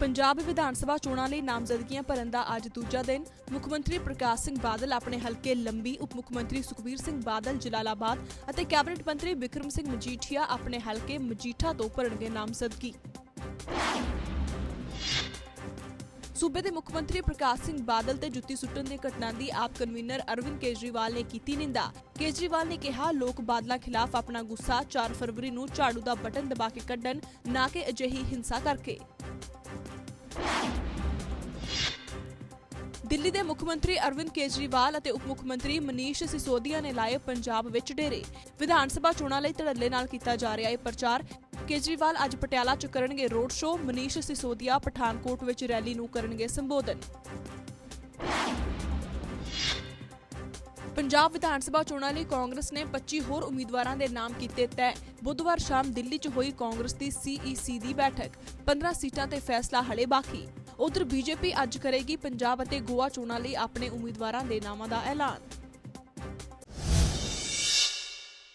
ਪੰਜਾਬ ਵਿਧਾਨ ਸਭਾ ਚੋਣਾਂ ਲਈ ਨਾਮਜ਼ਦਗੀਆਂ ਭਰਨ ਦਾ ਅੱਜ ਦੂਜਾ ਦਿਨ। ਮੁੱਖ ਮੰਤਰੀ ਪ੍ਰਕਾਸ਼ ਸਿੰਘ ਬਾਦਲ ਆਪਣੇ ਹਲਕੇ ਲੰਬੀ ਉਪ ਮੁੱਖ ਮੰਤਰੀ ਸੁਖਬੀਰ ਸਿੰਘ ਬਾਦਲ, ਜਲਾਲਾਬਾਦ ਅਤੇ ਕੈਬਨਿਟ ਮੰਤਰੀ ਵਿਕਰਮ ਸਿੰਘ ਮਜੀਠੀਆ ਆਪਣੇ ਹਲਕੇ ਮਜੀਠਾ ਤੋਂ ਭਰਨਗੇ ਨਾਮਜ਼ਦਗੀ। ਸੂਬੇ ਦੇ ਮੁੱਖ ਮੰਤਰੀ ਪ੍ਰਕਾਸ਼ ਸਿੰਘ ਬਾਦਲ ਤੇ ਜੁੱਤੀ ਸੁੱਟਣ ਦੀ ਘਟਨਾ ਦੀ ਆਪ ਕਨਵੀਨਰ ਅਰਵਿੰਦ ਕੇਜਰੀਵਾਲ ਨੇ ਕੀਤੀ ਨਿੰਦਾ। ਕੇਜਰੀਵਾਲ ਨੇ ਕਿਹਾ, ਲੋਕ ਬਾਦਲਾਂ ਖਿਲਾਫ ਆਪਣਾ ਗੁੱਸਾ 4 ਫਰਵਰੀ ਨੂੰ ਝਾੜੂ ਦਾ ਬਟਨ ਦਬਾ ਕੇ ਕੱਢਣ, ਨਾ ਕਿ ਅਜਿਹੀ ਹਿੰਸਾ ਕਰਕੇ। ਦਿੱਲੀ ਦੇ ਮੁੱਖ ਮੰਤਰੀ ਅਰਵਿੰਦ ਕੇਜਰੀਵਾਲ ਅਤੇ ਉਪ ਮੁੱਖ ਮੰਤਰੀ ਮਨੀਸ਼ ਸਿਸੋਦੀਆ ਨੇ ਲਾਏ ਪੰਜਾਬ ਵਿੱਚ ਡੇਰੇ। ਵਿਧਾਨ ਸਭਾ ਚੋਣਾਂ ਲਈ ਧੜੱਲੇ ਨਾਲ ਕੀਤਾ ਜਾ ਰਿਹਾ ਹੈ ਪ੍ਰਚਾਰ। ਕੇਜਰੀਵਾਲ ਅੱਜ ਪਟਿਆਲਾ 'ਚ ਕਰਨਗੇ ਰੋਡ ਸ਼ੋਅ, ਮਨੀਸ਼ ਸਿਸੋਦੀਆ ਪਠਾਨਕੋਟ ਵਿੱਚ ਰੈਲੀ ਨੂੰ ਕਰਨਗੇ ਸੰਬੋਧਨ। ਪੰਜਾਬ ਵਿਧਾਨ ਸਭਾ ਚੋਣਾਂ ਲਈ ਕਾਂਗਰਸ ਨੇ 25 ਹੋਰ ਉਮੀਦਵਾਰਾਂ ਦੇ ਨਾਮ ਕੀਤੇ ਤੈਅ। ਬੁੱਧਵਾਰ ਸ਼ਾਮ ਦਿੱਲੀ 'ਚ ਹੋਈ ਕਾਂਗਰਸ ਦੀ ਸੀਈਸੀ ਦੀ ਬੈਠਕ। 15 ਸੀਟਾਂ ਤੇ ਫੈਸਲਾ ਹਲੇ ਬਾਕੀ। ਉਧਰ ਬੀਜੇਪੀ ਅੱਜ ਕਰੇਗੀ ਪੰਜਾਬ ਅਤੇ ਗੋਆ ਚੋਣਾਂ ਲਈ ਆਪਣੇ ਉਮੀਦਵਾਰਾਂ ਦੇ ਨਾਮਾਂ ਦਾ ਐਲਾਨ।